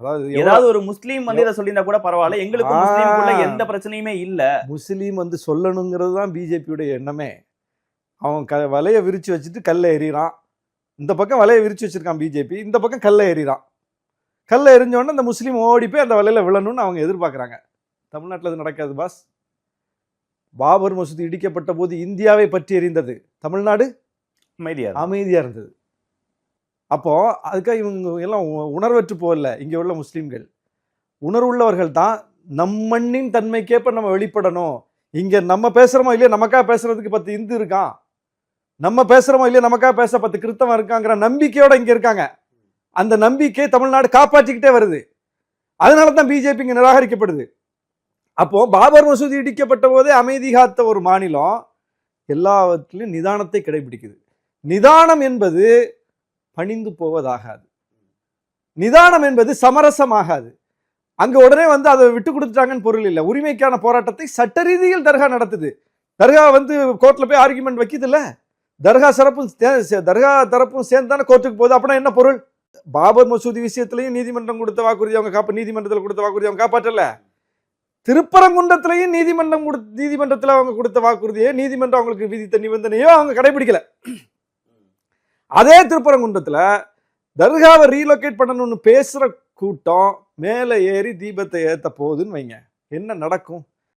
அதாவது ஏதாவது ஒரு முஸ்லீம் வந்து இதை சொல்லியிருந்தா கூட பரவாயில்ல. எங்களுக்கு ஆ. முஸ்லீமுக்குள்ள எந்த பிரச்சனையுமே இல்ல. முஸ்லீம் வந்து சொல்லணுங்கிறது தான் பிஜேபியோட எண்ணமே. அவன் க வலையை விரிச்சு வச்சுட்டு கல்லை எறிகிறான் இந்த பக்கம் வலையை விரிச்சு வச்சிருக்கான் பிஜேபி. இந்த பக்கம் கல்லை எறிகிறான் கல்லை எறிஞ்ச உடனே அந்த முஸ்லீம் ஓடி போய் அந்த வலையில விழணும்னு அவங்க எதிர்பார்க்குறாங்க. தமிழ்நாட்டில் அது நடக்காது பாஸ். பாபர் மசூதி இடிக்கப்பட்ட போது இந்தியாவை பற்றி எறிந்தது தமிழ்நாடு? அமைதியா இருக்கு. அமைதியா இருந்தது. அப்போ அதுக்காக இவங்க எல்லாம் உணர்வற்று போகல. இங்க உள்ள முஸ்லீம்கள். உணர்வுள்ளவர்கள் தான் நம் மண்ணின் தன்மைக்கேற்ப நம்ம வெளிப்படணும். இங்க நம்ம பேசுறோமோ இல்லையா நமக்காக பேசுறதுக்கு பத்து இந்து இருக்கான் நம்ம பேசுறோமோ இல்லையா நமக்காக பேச பத்து கிறித்தவன் இருக்காங்கிற நம்பிக்கையோட இங்க இருக்காங்க. அந்த நம்பிக்கை தமிழ்நாடு காப்பாற்றிக்கிட்டே வருது. அதனால தான் பிஜேபி இங்க நிராகரிக்கப்படுது. அப்போ பாபர் மசூதி இடிக்கப்பட்ட போதே அமைதி காத்த ஒரு மாநிலம் எல்லாவற்றிலும் நிதானத்தை கடைபிடிக்குது. நிதானம் என்பது பணிந்து போவதாகாது. நிதானம் என்பது சமரசமாகாது. அங்க உடனே வந்து அதை விட்டு கொடுத்துட்டாங்கன்னு பொருள் இல்லை. உரிமைக்கான போராட்டத்தை சட்ட ரீதியில் தர்கா நடத்துது. தர்கா வந்து கோர்ட்ல போய் ஆர்குமெண்ட் வைக்குது இல்ல தர்கா சிறப்பும் தர்கா தரப்பும் சேர்ந்து தானே கோர்ட்டுக்கு போகுது. அப்படின்னா என்ன பொருள்? பாபர் மசூதி விஷயத்திலையும் நீதிமன்றம் கொடுத்த வாக்குறுதி அவங்க காப்ப நீதிமன்றத்தில் கொடுத்த வாக்குறுதி அவங்க காப்பாற்றல? திருப்பரங்குன்றத்திலையும் நீதிமன்றம் கொடு நீதிமன்றத்தில் அவங்க கொடுத்த வாக்குறுதியை நீதிமன்றம் அவங்களுக்கு விதித்த நிபந்தனையோ அவங்க கடைபிடிக்கல. அதே திருப்பரங்குன்றத்தில் தர்காவை ரீலொகேட் பண்ணணும்னு பேசுகிற கூட்டம் மேலே ஏறி தீபத்தை ஏற்ற போகுதுன்னு வைங்க. என்ன நடக்கும்?